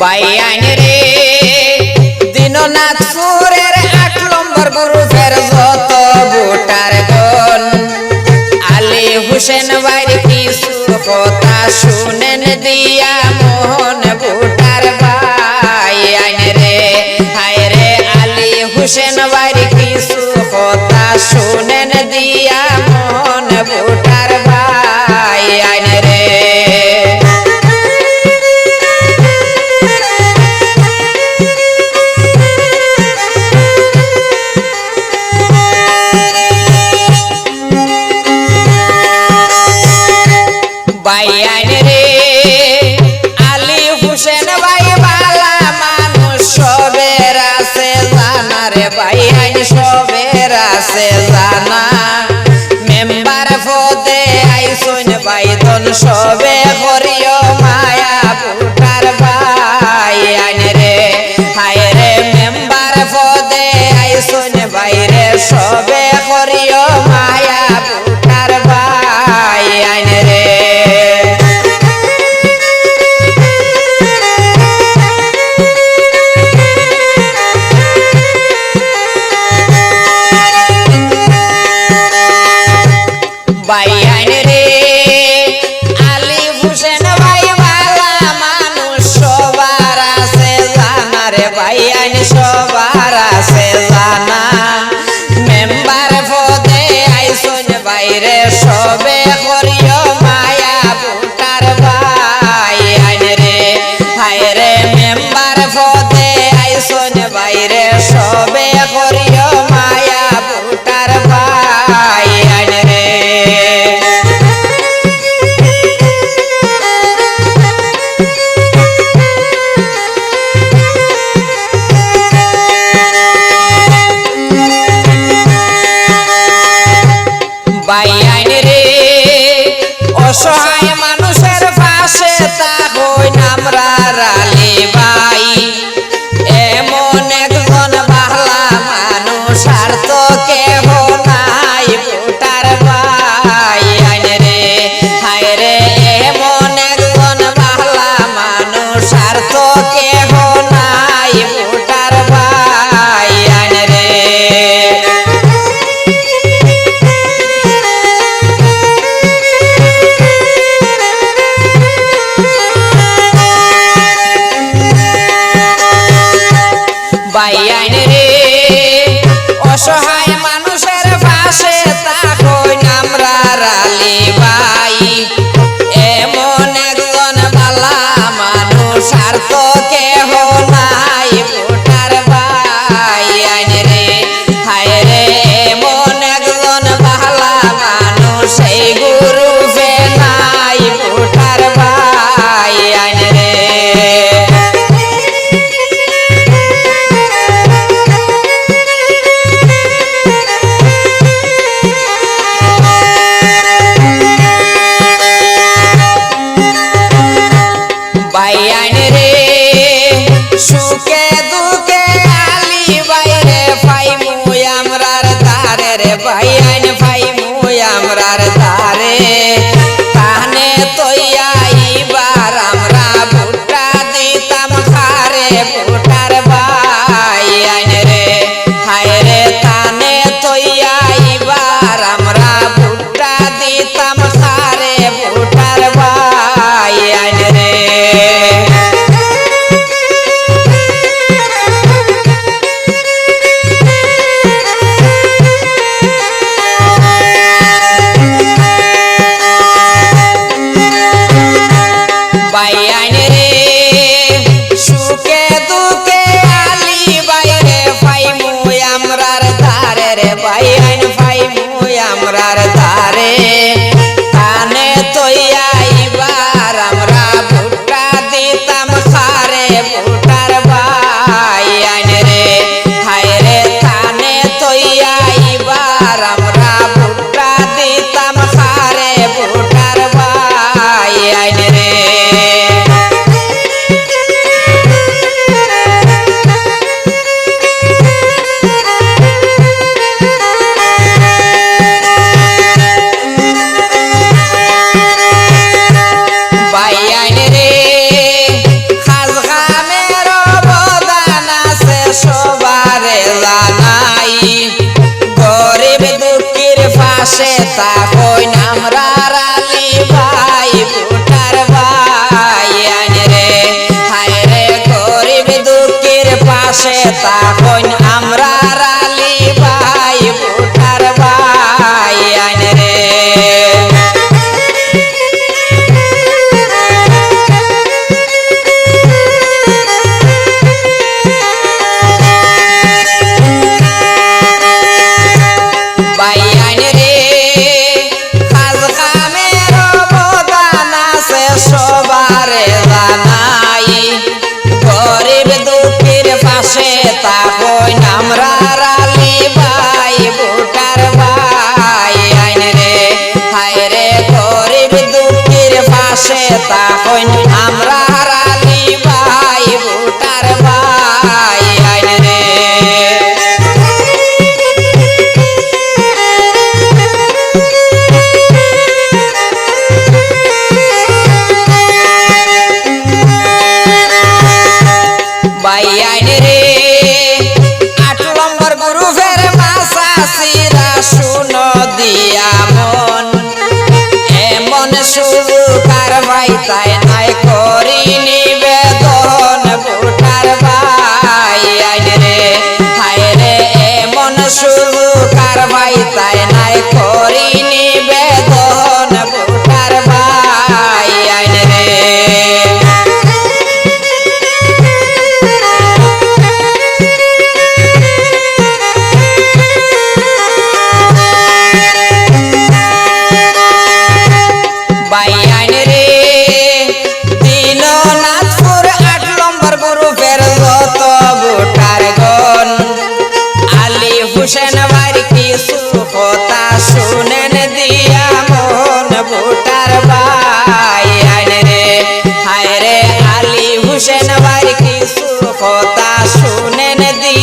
বাইয়ান রে। দিননাথ সুরের আট নম্বর গ্রুপের যত ভোটার গণ। আলী হোসেন বাইর কিছু কথা শুনেন দিয়া মোহন ভোটার বাইয়ান রে। হায় রে আলী হোসেন বাইর কিছু কথা শুনেন সবে অসহায় মানুষের পাশে তার sa ওই নামরা রালি ভাই, বুটার ভাই, আইন রে, হায় রে, গরিব দুঃখীর পাশে তা হইন show গল্পের যত ভোটার কিছু কথা শুনেন দিয়া মন ভোটার ভাই। আয় রে আয় রে, আলী হুসেন কিছু কথা শুনেন দিয়া